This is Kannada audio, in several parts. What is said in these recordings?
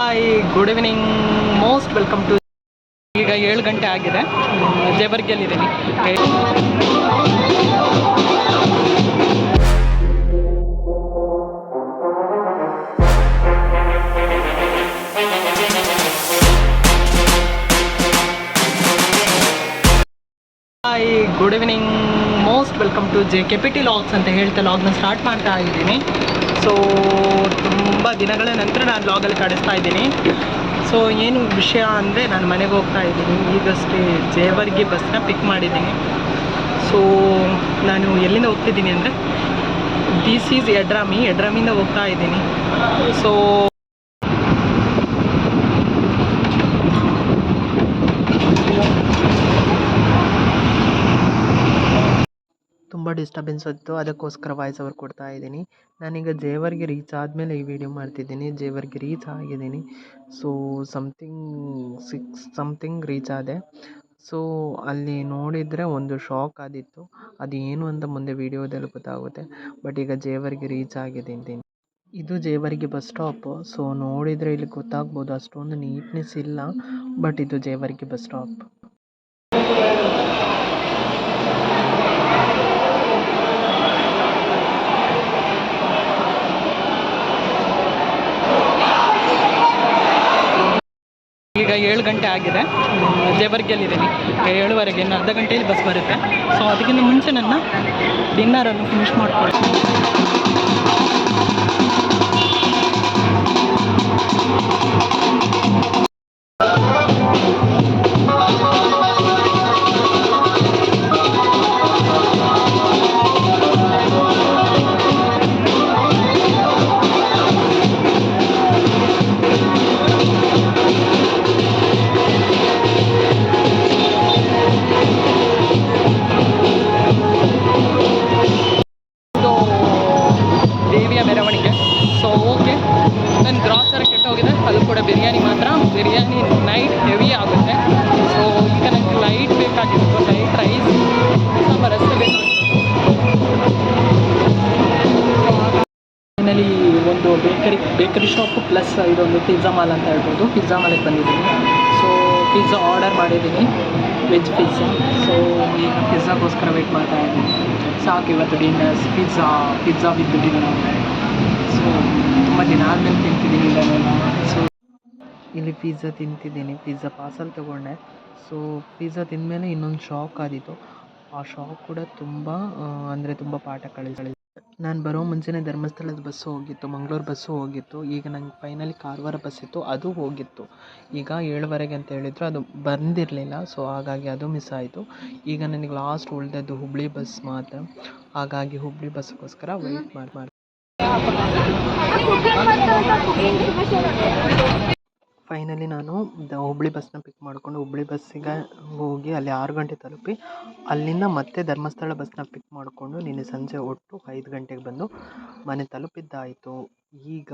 Hi good evening most welcome to ಈಗ ಏಳು ಗಂಟೆ ಆಗಿದೆ. ಜೇಬರ್ಗಿಯಲ್ಲಿದ್ದೀನಿ hi good evening most welcome to J K P logs ಅಂತ ಹೇಳ್ತಾ ಲಾಗ್ನ ಸ್ಟಾರ್ಟ್ ಮಾಡ್ತಾ ಇದ್ದೀನಿ. ಸೊ ತುಂಬ ದಿನಗಳ ನಂತರ ನಾನು ಲಾಗಲ್ಲಿ ಕಾಡಿಸ್ತಾ ಇದ್ದೀನಿ. ಸೊ ಏನು ವಿಷಯ ಅಂದರೆ ನಾನು ಮನೆಗೆ ಹೋಗ್ತಾ ಇದ್ದೀನಿ. ಈಗಷ್ಟೇ ಜೇವರ್ಗಿ ಬಸ್ನ ಪಿಕ್ ಮಾಡಿದ್ದೀನಿ. ಸೊ ನಾನು ಎಲ್ಲಿಂದ ಹೋಗ್ತಿದ್ದೀನಿ ಅಂದರೆ ದಿಸ್ ಈಸ್ ಎಡ್ರಾಮಿ. ಎಡ್ರಾಮಿಯಿಂದ ಹೋಗ್ತಾ ಇದ್ದೀನಿ. ಸೊ ಡಿಸ್ಟರ್ಬೆನ್ಸ್ ಇತ್ತು. ಅದಕ್ಕೋಸ್ಕರ ವಾಯ್ಸ್ ಓವರ್ ಕೊಡ್ತಾ ಇದ್ದೀನಿ. ನಾನೀಗ ಜೇವರ್ಗೆ ರೀಚ್ ಆದಮೇಲೆ ಈ ವಿಡಿಯೋ ಮಾಡ್ತಿದ್ದೀನಿ. ಜೇವರ್ಗೆ ರೀಚ್ ಆಗಿದ್ದೀನಿ. So something six something reach ಆದೆ. ಸೊ ಅಲ್ಲಿ ನೋಡಿದರೆ ಒಂದು ಶಾಕ್ ಆದಿತ್ತು. ಅದು ಏನು ಅಂತ ಮುಂದೆ ವಿಡಿಯೋದಲ್ಲಿ ಗೊತ್ತಾಗುತ್ತೆ. ಬಟ್ ಈಗ ಜೇವರ್ಗೆ ರೀಚ್ ಆಗಿದ್ದೀನಿ. ಇದು ಜೇವರ್ಗಿ ಬಸ್ ಸ್ಟಾಪ್ ಸೊ ನೋಡಿದರೆ ಇಲ್ಲಿ ಗೊತ್ತಾಗ್ಬೋದು. ಅಷ್ಟೊಂದು ನೀಟ್ನೆಸ್ ಇಲ್ಲ. ಬಟ್ ಇದು ಜೇವರ್ಗಿ ಬಸ್ ಸ್ಟಾಪ್ ಈಗ ಏಳು ಗಂಟೆ ಆಗಿದೆ. ಜೇವರ್ಗಿಯಲ್ಲಿದ್ದೀನಿ ಏಳುವರೆಗೆ, ಇನ್ನು ಅರ್ಧ ಗಂಟೆಯಲ್ಲಿ ಬಸ್ ಬರುತ್ತೆ. ಸೊ ಅದಕ್ಕಿಂತ ಮುಂಚೆ ನನ್ನ ಡಿನ್ನರನ್ನು ಫಿನಿಶ್ ಮಾಡ್ಕೊಳ್ತೀನಿ. ನನ್ನ ಗ್ರಾಸರಿ ಕೆಟ್ಟೋಗಿದೆ ಅದು ಕೂಡ ಬಿರಿಯಾನಿ ಮಾತ್ರ. ಬಿರಿಯಾನಿ ನೈಟ್ ಹೆವಿ ಆಗುತ್ತೆ. ಸೊ ಈಗ ನನಗೆ ಲೈಟ್ ಬೇಕಾಗಿತ್ತು ಲೈಟ್ ರೈಸ್ ನಮ್ಮ ಅಷ್ಟೇ ಬೇಕಾಗಿತ್ತು ಒಂದು ಬೇಕರಿ ಬೇಕರಿ ಶಾಪ್ ಪ್ಲಸ್ ಇದೊಂದು ಪಿಜ್ಜಾ ಮಾಲ್ ಅಂತ ಹೇಳ್ಬೋದು. ಪಿಜ್ಜಾ ಮಾಲಿಗೆ ಬಂದಿದ್ದೀನಿ. ಸೊ ಪಿಜ್ಜಾ ಆರ್ಡರ್ ಮಾಡಿದ್ದೀನಿ ವೆಜ್ ಪಿಜ್ಜಾ ಸೊ ಈಗ ಪಿಜ್ಜಾಗೋಸ್ಕರ ವೆಯ್ಟ್ ಮಾಡ್ತಾ ಇದ್ದೀನಿ. ಸಾಕು ಇವತ್ತು dinners pizza pizza with dinner so ದಿನ ಆದ್ಮೇಲೆ ತಿಂತಿದ್ದೀನಿ ಇದನ್ನೆಲ್ಲ ಸೊ ಇಲ್ಲಿ ಪಿಜ್ಜಾ ತಿಂತಿದ್ದೀನಿ ಪಿಜ್ಜಾ ಪಾರ್ಸಲ್ ತೊಗೊಂಡೆ. ಸೊ ಪಿಜ್ಜಾ ತಿಂದಮೇಲೆ ಇನ್ನೊಂದು ಶಾಕ್ ಆದಿತ್ತು ಆ ಶಾಕ್ ಕೂಡ ತುಂಬ ಅಂದರೆ ತುಂಬ ಪಾಠ ಕಳಿಸಿ ನಾನು ಬರೋ ಮುಂಚೆನೇ ಧರ್ಮಸ್ಥಳದ ಬಸ್ಸು ಹೋಗಿತ್ತು, ಮಂಗಳೂರು ಬಸ್ಸು ಹೋಗಿತ್ತು. ಈಗ ನಂಗೆ ಫೈನಲಿ ಕಾರವಾರ ಬಸ್ ಇತ್ತು, ಅದು ಹೋಗಿತ್ತು. ಈಗ ಏಳುವರೆಗೆ ಅಂತ ಹೇಳಿದ್ರು, ಅದು ಬಂದಿರಲಿಲ್ಲ. ಸೊ ಹಾಗಾಗಿ ಅದು ಮಿಸ್ ಆಯಿತು. ಈಗ ನನಗೆ ಲಾಸ್ಟ್ ಉಳಿದದ್ದು ಹುಬ್ಳಿ ಬಸ್ ಮಾತ್ರ. ಹಾಗಾಗಿ ಹುಬ್ಳಿ ಬಸ್ಗೋಸ್ಕರ ವೆಯ್ಟ್ ಮಾಡಿ ಮಾಡಿ. ಫೈನಲಿ ನಾನು ದ ಹುಬ್ಳಿ ಬಸ್ನ ಪಿಕ್ ಮಾಡಿಕೊಂಡು ಹುಬ್ಳಿ ಬಸ್ಸಿಗೆ ಹೋಗಿ ಅಲ್ಲಿ ಆರು ಗಂಟೆ ತಲುಪಿ ಅಲ್ಲಿಂದ ಮತ್ತೆ ಧರ್ಮಸ್ಥಳ ಬಸ್ನ ಪಿಕ್ ಮಾಡಿಕೊಂಡು ನಿನ್ನೆ ಸಂಜೆ ಒಟ್ಟು ಐದು ಗಂಟೆಗೆ ಬಂದು ಮನೆ ತಲುಪಿದ್ದಾಯಿತು. ಈಗ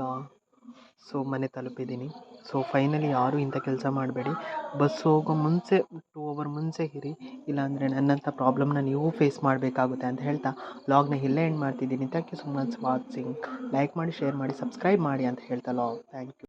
ಸೊ ಮನೆ ತಲುಪಿದ್ದೀನಿ. ಸೊ ಫೈನಲಿ ಯಾರೂ ಇಂಥ ಕೆಲಸ ಮಾಡಬೇಡಿ. ಬಸ್ ಹೋಗೋ ಮುಂಚೆ ಟೂ ಅವರ್ ಮುಂಚೆ ಇರಿ. ಇಲ್ಲಾಂದರೆ ನನ್ನಂಥ ಪ್ರಾಬ್ಲಮ್ನ ನೀವು ಫೇಸ್ ಮಾಡಬೇಕಾಗುತ್ತೆ ಅಂತ ಹೇಳ್ತಾ ಲಾಗ್ನ ಇಲ್ಲೇ ಎಂಡ್ ಮಾಡ್ತಿದ್ದೀನಿ. Thank you so much watching like ಮಾಡಿ ಶೇರ್ ಮಾಡಿ ಸಬ್ಸ್ಕ್ರೈಬ್ ಮಾಡಿ ಅಂತ ಹೇಳ್ತಾ log thank you